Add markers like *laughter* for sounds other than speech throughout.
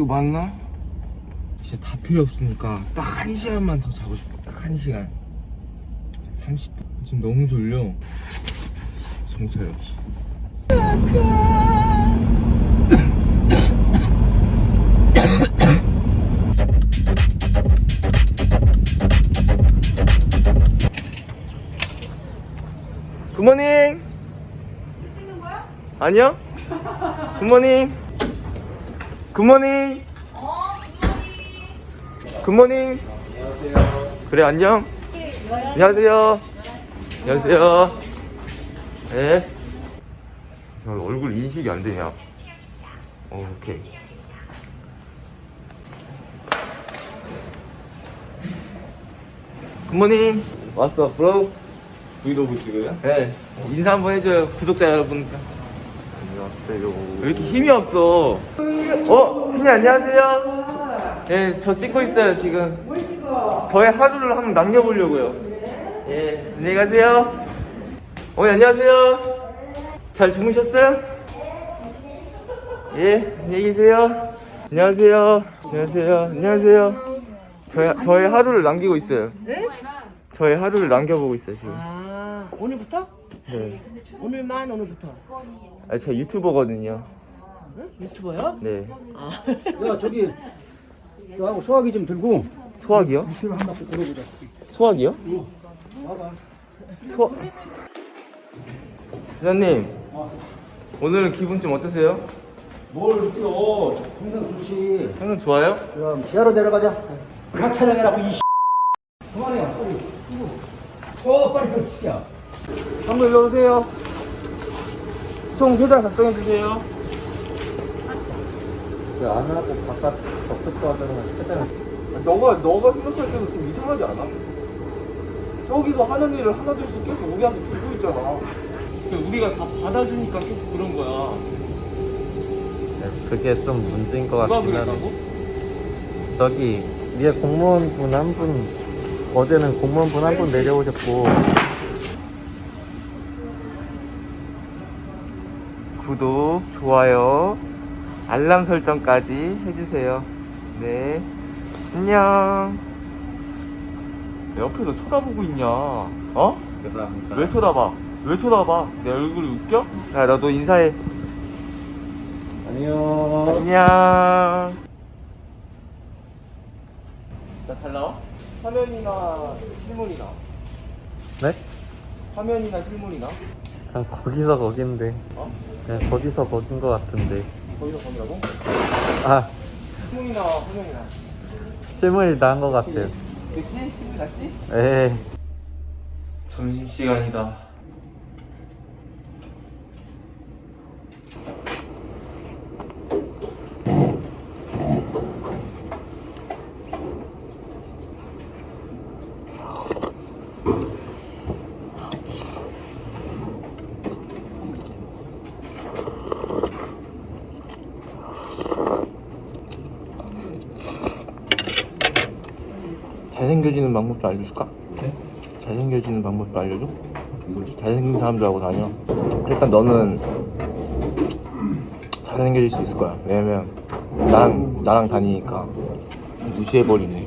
이거 맞나? 진짜 다 필요 없으니까 딱 한 시간만 더 자고 싶어. 딱 한 시간. 30분. 지금 너무 졸려. 역시. 굿모닝. 아니요? 굿모닝. 굿모닝. 굿모닝. 그래 안녕. 안녕하세요. 안녕하세요. 네. 저 얼굴 인식이 안 되냐? 어, 오케이. 굿모닝. 왔어, 브로. 브이로그 찍어요? 네. 인사 한번 해줘요, 구독자 여러분. 안녕하세요. 왜 이렇게 힘이 없어? 어, 팀이 안녕하세요. 예, 저 찍고 있어요, 지금. 뭘 찍어? 저의 하루를 한번 남겨보려고요. 예, 안녕히 가세요. 어머니, 안녕하세요. 잘 주무셨어요? 예, 안녕히 계세요. 안녕하세요. 안녕하세요. 안녕하세요. 저의, 저의 하루를 남기고 있어요. 네? 저의 하루를 남겨보고 있어요, 지금. 아 오늘부터? 네. 오늘만 오늘부터 아, 저 유튜버거든요. 응? 유튜버요? 네. 아 *laughs* 야 저기 너하고 소화기 좀 들고 소화기요? 유튜브 한 바퀴 돌아보자 소화기요? 와봐 소 부장님 오늘은 기분 좀 어떠세요? 뭘 뛰어 항상 좋지 항상 좋아요? 그럼 지하로 내려가자 그만 촬영해라고 이 그만해 빨리 어 빨리 빨리 시켜 한번 일로 오세요. 총 3장 작성해 주세요. 안 하고 바깥 접촉도 하자면 최대한. 너가 너가 생각할 때도 좀 이상하지 않아? 저기서 하는 일을 하나둘씩 계속 우리한테 주고 있잖아. 근데 우리가 다 받아주니까 계속 그런 거야. 그게 좀 문제인 것 누가 같긴 그랬다고? 하네 저기 위에 공무원분 한 분 어제는 공무원분 한 분 내려오셨고 구독, 좋아요, 알람 설정까지 해주세요. 네. 안녕. 내 옆에서 쳐다보고 있냐? 어? 죄송합니다 왜 쳐다봐? 왜 쳐다봐? 내 얼굴이 웃겨? 야, 너도 인사해. 안녕 안녕. 나잘 나와? 화면이나 실물이나? 네? 화면이나 실물이나? 그냥 거기서 거긴데 어? 그냥 거기서 거긴 것 같은데 거기서 보느라고? 아 실물이나 화면이나? 실물이 나은 것 같아요 그치? 실물 낫지? 에이 점심시간이다. 잘생겨지는 방법도 알려줄까? 네? 잘생겨지는 방법도 알려줘? 잘생긴 사람들하고 다녀. 일단 너는 잘생겨질 수 있을 거야. 왜냐면 나랑 나랑 다니니까 무시해버리네.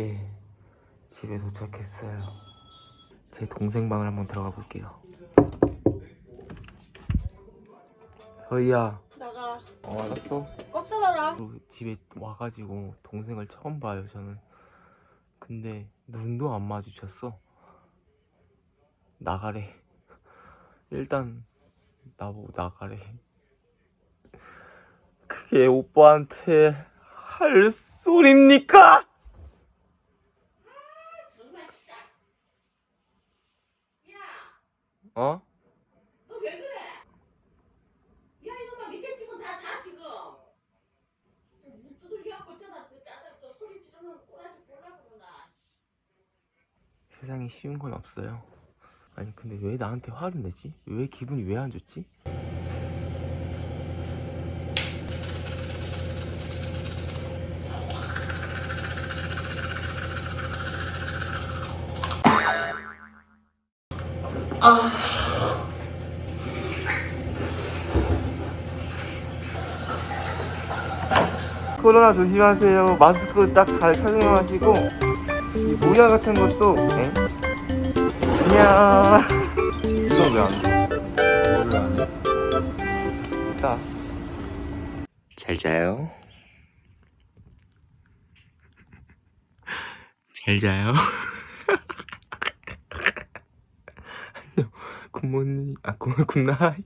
이제 집에 도착했어요. 제 동생 방을 한번 들어가 볼게요. 서희야. 나가. 어 알았어. 꽉 닫아라. 집에 와가지고 동생을 처음 봐요 저는. 근데 눈도 안 마주쳤어. 나가래. 일단 나보고 나가래. 그게 오빠한테 할 소리입니까? 어? 너 왜 그래? 야 이놈아 밑에 집은 다자 지금. 문 두들겨 갖고 전화 그 짜증 저 소리 지르는 꼬라지 그러나. 세상에 쉬운 건 없어요. 아니 근데 왜 나한테 화를 내지? 왜 기분이 왜 안 좋지? 코로나 조심하세요. 마스크 딱 잘 착용하시고 이 모자 같은 것도 네? 안녕. 이건 왜안 돼? 자. 잘 자요. 잘 자요. *laughs* 안녕. 굿모닝. 아, 굿, 굿나잇.